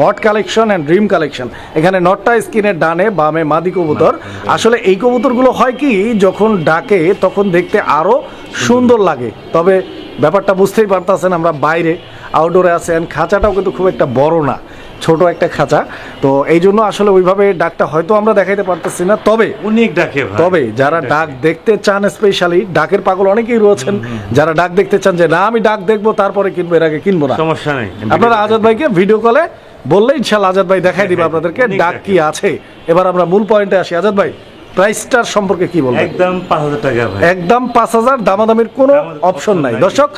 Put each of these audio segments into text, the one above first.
Hot collection and dream collection. এখানে নটটা স্কিনের ডানে বামে মাদি কবুতর। আসলে এই কবুতরগুলো হয় কি যখন ডাকে তখন দেখতে আরও সুন্দর লাগে। তবে ব্যাপারটা বুঝতেই পারতেছেন আমরা বাইরে আউটডোরে আছেন খাঁচাটাও কিন্তু খুব একটা বড় না ছোট একটা খাঁচা। তো এই জন্য আসলে ওইভাবে ডাকটা হয়তো আমরা দেখাইতে পারতেছি না। তবে অনেক ডাকে তবে যারা ডাক দেখতে চান স্পেশালি ডাকের পাগল অনেকেই রয়েছেন। যারা ডাক দেখতে চান যে না আমি ডাক দেখব তারপরে কিনবো এর আগে কিনবো না। সমস্যা নেই। আপনারা আজাদ ভাইকে ভিডিও কলে বললে ইনশাল্লাহ আজাদ ভাই দেখাই দিবে আপনাদেরকে ডাক। কি আছে। এবার আমরা মূল পয়েন্টে আসি। আজাদ ভাই প্রাইসটার সম্পর্কে কি বলব একদম পাঁচ হাজার টাকা একদম পাঁচ হাজার দামাদামির কোনো অপশন নাই। নাই। দর্শক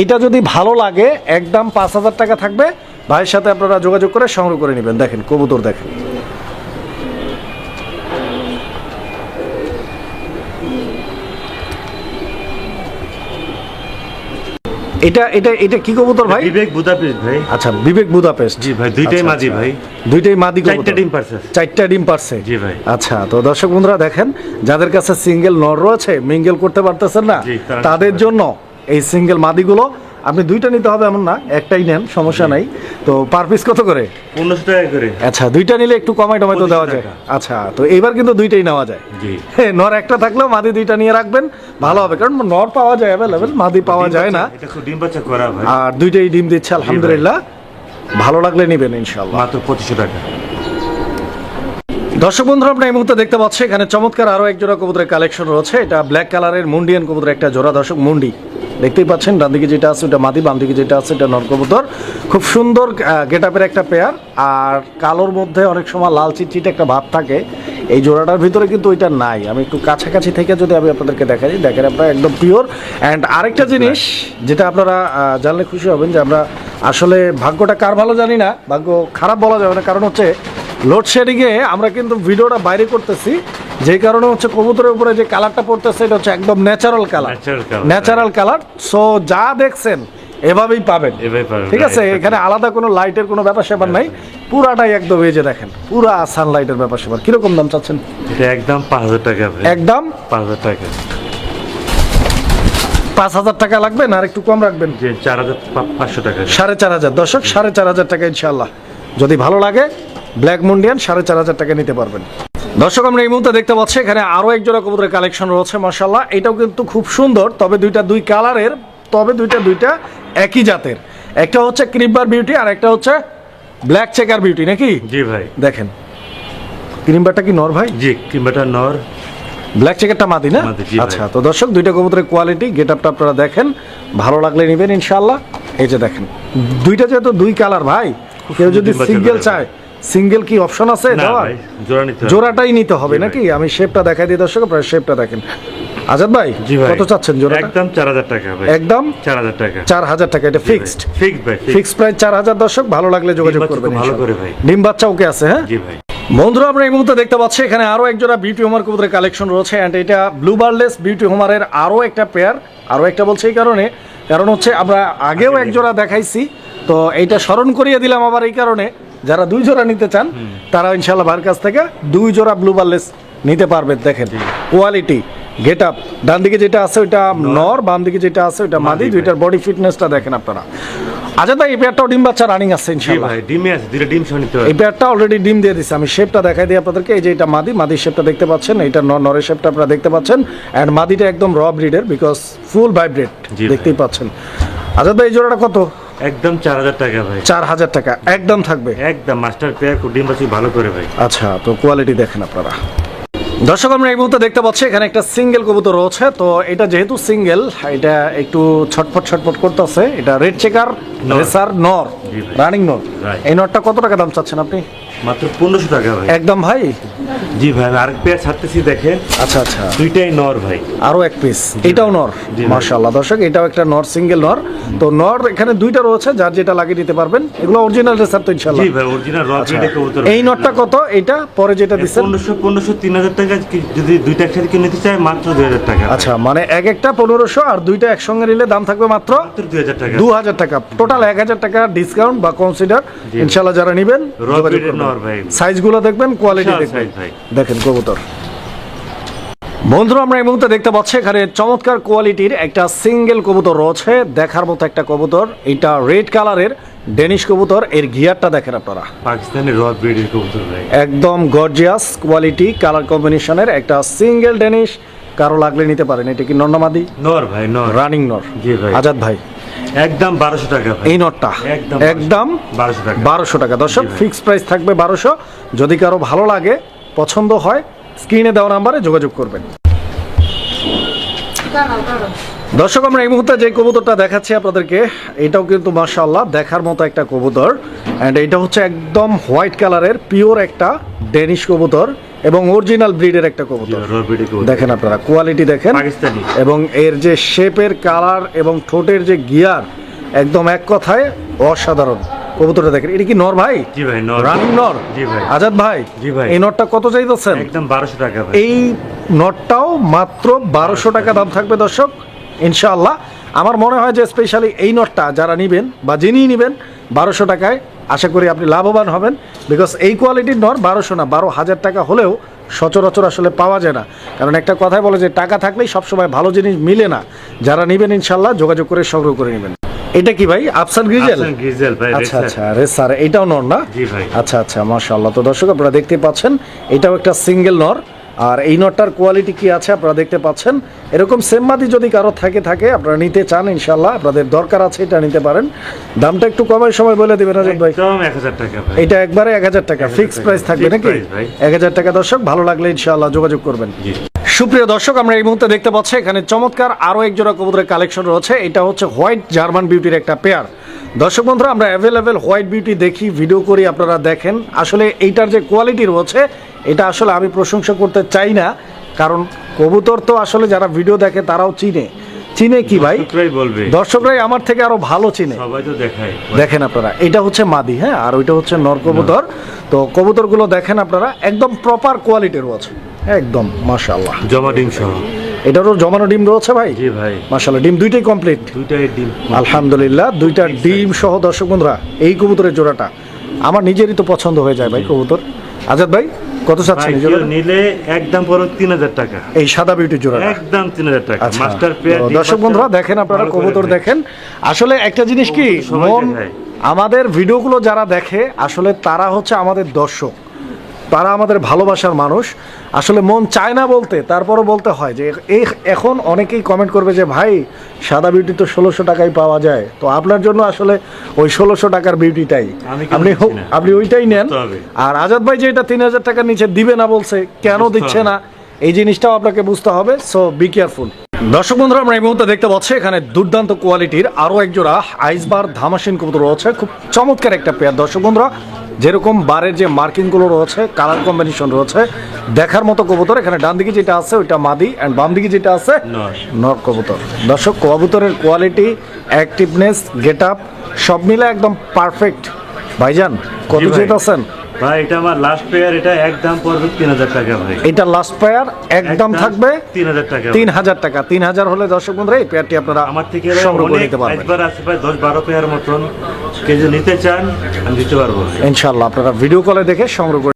এইটা যদি ভালো লাগে একদম পাঁচ হাজার টাকা থাকবে। ভাইয়ের সাথে আপনারা যোগাযোগ করে সংগ্রহ করে নেবেন। দেখেন কবুতর দেখেন। এটা এটা এটা কি কবুতর ভাই বিবেক বুদাপেস্ট ভাই আচ্ছা বিবেক বুদাপেস্ট জি ভাই, দুইটাই আচ্ছা, মাদি আচ্ছা। ভাই। দুইটাই মাদি চারটা ডিম পারছে। চারটা ডিম পারছে জি ভাই। আচ্ছা তো দর্শক বন্ধুরা দেখেন যাদের কাছে সিঙ্গেল নর রয়েছে মিঙ্গেল করতে পারতেছেন না তাদের জন্য এই সিঙ্গেল মাদিগুলো আপনি দুইটা নিতে হবে এমন না একটাই নেন সমস্যা নাই। তো পার পিস কত করে? পনেরোশো টাকা করে। আচ্ছা দুইটা নিলে একটু কমাই টমাই তো দেওয়া যায়। আচ্ছা তো এবার কিন্তু দুইটাই নেওয়া যায়। হ্যাঁ, নর একটা থাকলেও মাদি দুইটা নিয়ে রাখবেন ভালো হবে কারণ নর পাওয়া যায় অ্যাভেলেবেল মাদি পাওয়া যায় না। আর দুইটাই ডিম দিচ্ছে আলহামদুলিল্লাহ। ভালো লাগলে নেবেন ইনশাল্লাহ মাত্র পঁচিশশো টাকা। দর্শক বন্ধুরা আপনার এই মুহূর্তে দেখতে পাচ্ছি এখানে চমৎকার আরও এক জোড়া কবুতরের কালেকশন রয়েছে। এটা ব্ল্যাক কালারের মুন্ডিয়ান কবুতরের একটা জোড়া দর্শক মুন্ডি। দেখতেই পাচ্ছেন ডান দিকে যেটা আছে ওটা মাদি বাম দিকে যেটা আছে এটা নর কবুতর খুব সুন্দর গেট আপের একটা পেয়ার আর কালোর মধ্যে অনেক সময় লাল চিটচিটে একটা ভাব থাকে। এই জোড়াটার ভিতরে কিন্তু ওইটা নাই। আমি একটু কাছাকাছি থেকে যদি আমি আপনাদেরকে দেখাই দেখেন আপনারা একদম পিওর অ্যান্ড আরেকটা জিনিস যেটা আপনারা জানলে খুশি হবেন যে আমরা আসলে ভাগ্যটা কার ভালো জানি না ভাগ্য খারাপ বলা যাবে না। কারণ হচ্ছে লোডশেডিংয়ে আমরা কিন্তু ভিডিওটা বাইরে করতেছি। যেই কারণে হচ্ছে কবুতরের উপরে যে কালারটা পড়তেছে এটা হচ্ছে একদম natural colour natural colour so যা দেখছেন এভাবেই পাবেন। ঠিক আছে? এখানে আলাদা কোনো লাইটের কোনো ব্যাপার স্যাপার নাই। পুরাটাই একদম এই যে দেখেন পুরা সানলাইটের ব্যাপার স্যাপার কীরকম দাম চাচ্ছেন? এটা একদম পাঁচ হাজার টাকা ভাই। একদম? পাঁচ হাজার টাকা। পাঁচ হাজার টাকা লাগবে না? আর একটু কম রাখবেন? যে চার হাজার পাঁচশো টাকা। সাড়ে চার হাজার। দর্শক সাড়ে চার হাজার টাকা ইনশাল্লাহ যদি ভালো লাগে ব্ল্যাক মুন্ডিয়ান সাড়ে চার হাজার টাকা নিতে পারবেন। দর্শক আমরা এই মুহূর্তে দেখতে পাচ্ছি এখানে আরও এক জোড়া কবুতরের কালেকশন রয়েছে মার্শাল্লাহ এটাও কিন্তু খুব সুন্দর তবে দুইটা দুই কালারের তবে দুইটা দুইটা একই জাতের। একটা হচ্ছে ক্রিমবার বিউটি আর একটা হচ্ছে ব্ল্যাক চেকার বিউটি নাকি? জি ভাই। দেখেন। ক্রিম্বারটা কি নর ভাই? জি কিংবাটা নর। ব্ল্যাক চেকারটা মাদি না। আচ্ছা তো দর্শক দুইটা কবুতরের কোয়ালিটি গেট আপটা আপনারা দেখেন। ভালো লাগলে নেবেন ইনশাল্লাহ এই যে দেখেন দুইটা যেহেতু দুই কালার ভাই কেউ যদি সিঙ্গেল চায় সিঙ্গেল কি অপশন আছে? দেওয়ার জোড়া। জোড়াটাই নিতে হবে নাকি? আমি শেপটা দেখাই দিই দর্শক আপনারা শেপটা দেখেন। আজাদ ভাই কত চাচ্ছেন জোড়াটা? একদম চার হাজার টাকা ভাই। একদম? টাকা। চার হাজার টাকা এটা ফিক্সড ফিক্সড ভাই ফিক্সড প্রাইস চার হাজার দর্শক ভালো লাগলে যোগাযোগ করবেন ভালো করে ভাই। ডিম বাচ্চা ওকে আছে হ্যাঁ? জি ভাই। বন্ধুরা আমরা এই মুহূর্তে দেখতে পাচ্ছি এখানে আরও এক জোড়া বিউটি হোমার কবুতরের কালেকশন রয়েছে অ্যান্ড এটা ব্লু বার্লেস বিউটি হোমারের আরও একটা পেয়ার আরও একটা বলছে এই কারণে। কারণ হচ্ছে আমরা আগেও একজোড়া দেখাইছি তো এইটা স্মরণ করিয়ে দিলাম আবার এই কারণে। যারা দুই জোড়া নিতে চান তারা ইনশাল্লাহ ভাইয়ের কাছ থেকে দুই জোড়া ব্লু বার্লেস নিতে পারবেন দেখেন। কোয়ালিটি গেট আপ ডান দিকে যেটা আছে ওইটা নর। বাম দিকে যেটা আছে ওইটা মাদি মাদি, দুইটার বডি ফিটনেসটা দেখেন আপনারা। আচ্ছা ভাই এই পেয়ারটাও ডিম বাচ্চা রানিং আছে জি ইনশাল্লাহ ভাই ডিমে আছে দুইটা ডিম সহ নিতে হবে। এই পেয়ারটা অলরেডি ডিম দিয়ে দিচ্ছে আমি শেপটা দেখাই দিই আপনাদেরকে। এই যে এটা মাদি মাদির শেপটা দেখতে পাচ্ছেন এটা নর নরের শেপটা আপনারা দেখতে পাচ্ছেন। অ্যান্ড মাদিটা একদম র ব্রিডের বিকজ ফুল ভাইব্রেট দেখতেই পাচ্ছেন। আজাদ ভাই এই জোড়াটা কত? একদম চার হাজার টাকা ভাই। চার হাজার টাকা একদম থাকবে? একদম মাস্টার পেয়ার ডিম ভালো করে ভাই। আচ্ছা তো কোয়ালিটি দেখেন আপনারা। দর্শক আমরা এই মুহূর্তে দেখতে পাচ্ছি এখানে একটা সিঙ্গেল কবুতর রয়েছে। তো এটা যেহেতু সিঙ্গেল এটা একটু ছটফট ছটফট করতেছে। এটা রেড চেকার। রেসার নর। রানিং নর. এই নরটা কত টাকা দাম চাচ্ছেন আপনি? মাত্র পনেরোশো টাকা ভাই। একদম ভাই? জি ভাই আমি আরেক পেয়ার ছাড়তেছি দেখেন। আচ্ছা আচ্ছা। দুইটাই নর ভাই। আরও এক পিস এটাও নর। মাশাআল্লাহ। দর্শক এটাও একটা নর সিঙ্গেল নর। তো নর এখানে দুইটা রয়েছে যার যেটা লাগিয়ে দিতে পারবেন। এগুলো অরিজিনাল রেসার তো ইনশাআল্লাহ। জি ভাই অরিজিনাল র আচ্ছা। ব্রিডে কবুতর এই নটটা কত? এটা পরে যেটা দিচ্ছেন? পনেরোশো পনেরোশো তিন হাজার টাকা যদি দুইটা একসাথে কেউ নিতে চায় মাত্র দুই হাজার টাকা। আচ্ছা মানে এক একটা পনেরোশো আর দুইটা একসঙ্গে নিলে দাম থাকবে মাত্র মাত্র দুই হাজার টাকা। দু হাজার টাকা। টোটাল এক হাজার টাকা ডিসকাউন্ট বা কনসিডার ইনশাল্লাহ যারা নিবেন সাইজগুলো দেখবেন কোয়ালিটি দেখবেন। দেখেন কবুতর। বন্ধুরা আমরা এই মুহূর্তে দেখতে পাচ্ছি এখানে চমৎকার কোয়ালিটির একটা সিঙ্গেল কবুতর রয়েছে। দেখার মতো একটা কবুতর। এটা রেড কালারের ডেনিশ কবুতর। এর গিয়ারটা দেখেন আপনারা। পাকিস্তানি র ব্রিডের কবুতর একদম গর্জিয়াস কোয়ালিটি কালার কম্বিনেশনের একটা সিঙ্গেল ডেনিশ কারও লাগলে নিতে পারেন। এটা কি নন্নামাদি নর ভাই নর। রানিং নর। জি ভাই। আজাদ ভাই। একদম বারোশো টাকা এই নটটা? একদম বারোশো। টাকা। বারোশো টাকা। দর্শক ভাই। প্রাইস থাকবে বারোশো। যদি কারও ভালো লাগে পছন্দ হয় স্ক্রিনে দেওয়া নাম্বারে যোগাযোগ করবেন। দর্শক আমরা এই মুহূর্তে যে কবুতরটা দেখাচ্ছি আপনাদেরকে এটাও কিন্তু মাশাআল্লাহ দেখার মতো একটা কবুতর। অ্যান্ড এটা হচ্ছে একদম হোয়াইট কালারের পিওর একটা ডেনিশ কবুতর। এবং অরিজিনাল ব্রিডের একটা কবুতর। দেখেন আপনারা কোয়ালিটি দেখেন। পাকিস্তানি। এবং এর যে শেপের কালার এবং ঠোঁটের যে গিয়ার একদম এক কথায় অসাধারণ। কবুতরটা দেখেন এটা কি নর ভাই? জি ভাই নর। রানিং নর? জি ভাই। আজাদ ভাই? জি ভাই। এই নটটা কত চাইতেছেন? একদম বারোশো টাকা ভাই। এই নটটাও মাত্র বারোশো টাকা দাম থাকবে দর্শক ইনশাআল্লাহ। আমার মনে হয় যে স্পেশালি এই নটটা যারা নেবেন বা যিনি নেবেন বারোশো টাকায় আশা করি আপনি লাভবান হবেন বিকজ এই কোয়ালিটির নর বারোশো না বারো হাজার টাকা হলেও সচরাচর আসলে পাওয়া যায় না। কারণ একটা কথাই বলে যে টাকা থাকলেই সবসময় ভালো জিনিস মিলে না। যারা নেবেন ইনশাল্লাহ যোগাযোগ করে সংগ্রহ করে নেবেন। এটা কি ভাই? আফসান গ্রিজেল গ্রিজেল ভাই আচ্ছা। আচ্ছা রেসার এটাও নর না? জি ভাই। আচ্ছা আচ্ছা মাশাআল্লাহ। তো দর্শক আপনারা দেখতে পাচ্ছেন এটাও একটা সিঙ্গেল নর। আর এই নটটার কোয়ালিটি কি আছে আপনারা দেখতে পাচ্ছেন? এরকম সেম মাদি যদি কারও থাকে থাকে আপনারা নিতে চান ইনশাল্লাহ আপনাদের দরকার আছে এটা নিতে পারেন। দামটা একটু কমার সময় বলে দেবেন রাজত ভাই। এটা একবারে এক হাজার টাকা ফিক্স প্রাইস থাকবে নাকি। এক হাজার টাকা দর্শক ভালো লাগলে ইনশাআল্লাহ যোগাযোগ করবেন। সুপ্রিয় দর্শক আমরা এই মুহূর্তে দেখতে পাচ্ছি এখানে চমৎকার আরও এক জোড়া কবুতরের কালেকশন রয়েছে। এটা হচ্ছে হোয়াইট জার্মান বিউটির একটা পেয়ার দর্শক বন্ধুরা আমরা অ্যাভেলেবেল হোয়াইট বিউটি দেখি ভিডিও করি আপনারা দেখেন। আসলে এইটার যে কোয়ালিটি রয়েছে এটা আসলে আমি প্রশংসা করতে চাই না। কারণ কবুতর তো আসলে যারা ভিডিও দেখে তারাও চিনে। চিনে কি ভাই? বলবে। দর্শকরাই আমার থেকে আরও ভালো চিনে। সবাই তো দেখায়। দেখেন আপনারা এটা হচ্ছে মাদি হ্যাঁ? আর ওইটা হচ্ছে নর কবুতর। তো কবুতরগুলো দেখেন আপনারা একদম প্রপার কোয়ালিটির রয়েছে। একদম মাশাআল্লাহ। জমা ডিম সহ। এটারও জমানো ডিম রয়েছে ভাই? জি ভাই। মাশাআল্লাহ ডিম দুইটাই কমপ্লিট দুইটাই ডিম আলহামদুলিল্লাহ দুইটা ডিম সহ দর্শক বন্ধুরা এই কবুতরের জোড়াটা আমার নিজেরই তো পছন্দ হয়ে যায় ভাই কবুতর। আজাদ ভাই কত চাচ্ছেন নিলে একদম পড়ো তিন হাজার টাকা। এই সাদা বিউটির জোড়াটা। একদম তিন হাজার টাকা। আচ্ছা মাস্টার পেয়ার তো দর্শক বন্ধুরা দেখেন আপনারা কবুতর দেখেন। আসলে একটা জিনিস কি আমাদের ভিডিওগুলো যারা দেখে আসলে তারা হচ্ছে আমাদের দর্শক। তারা আমাদের ভালোবাসার মানুষ। আসলে মন চায় না বলতে তারপরও বলতে হয় যে এই এখন অনেকেই কমেন্ট করবে যে ভাই সাদা বিউটি তো ষোলোশো টাকায় পাওয়া যায়। তো আপনার জন্য আসলে ওই ষোলোশো টাকার বিউটিটাই আপনি আপনি ওইটাই নেন। আর আজাদ ভাই যে এটা তিন হাজার টাকার নিচে দিবে না বলছে কেন দিচ্ছে না? এই জিনিসটাও আপনাকে বুঝতে হবে সো বি কেয়ারফুল দর্শক বন্ধুরা আমরা এই মুহূর্তে দেখতে পাচ্ছি এখানে দুর্দান্ত কোয়ালিটির আরও একজোড়া আইসবার ধামাসিন কবুতর রয়েছে। খুব চমৎকার একটা পেয়ার দর্শক বন্ধুরা যেরকম বারের যে মার্কিংগুলো রয়েছে কালার কম্বিনেশন রয়েছে দেখার মতো কবুতর এখানে ডান দিকে যেটা আছে ওইটা মাদি অ্যান্ড বাম দিকে যেটা আছে নর। কবুতর দর্শক কবুতরের কোয়ালিটি অ্যাক্টিভনেস গেট আপ সব মিলে একদম পারফেক্ট ভাইজান কত জি ভাই। ভাই এটা আমার লাস্ট পেয়ার এটা একদম পড়বে তিন হাজার টাকা ভাই। এটা লাস্ট পেয়ার একদম থাকবে তিন হাজার টাকা। তিন হাজার টাকা। তিন হাজার হলে দর্শক বন্ধুরা এই পেয়ারটি আপনারা আমার থেকে সংগ্রহ করে নিতে পারবেন। একবার আছে ভাই দশ বারো পেয়ার মতন। কেউ নিতে চান আমি দিতে পারব। ইনশাল্লাহ আপনারা ভিডিও কলে দেখে সংগ্রহ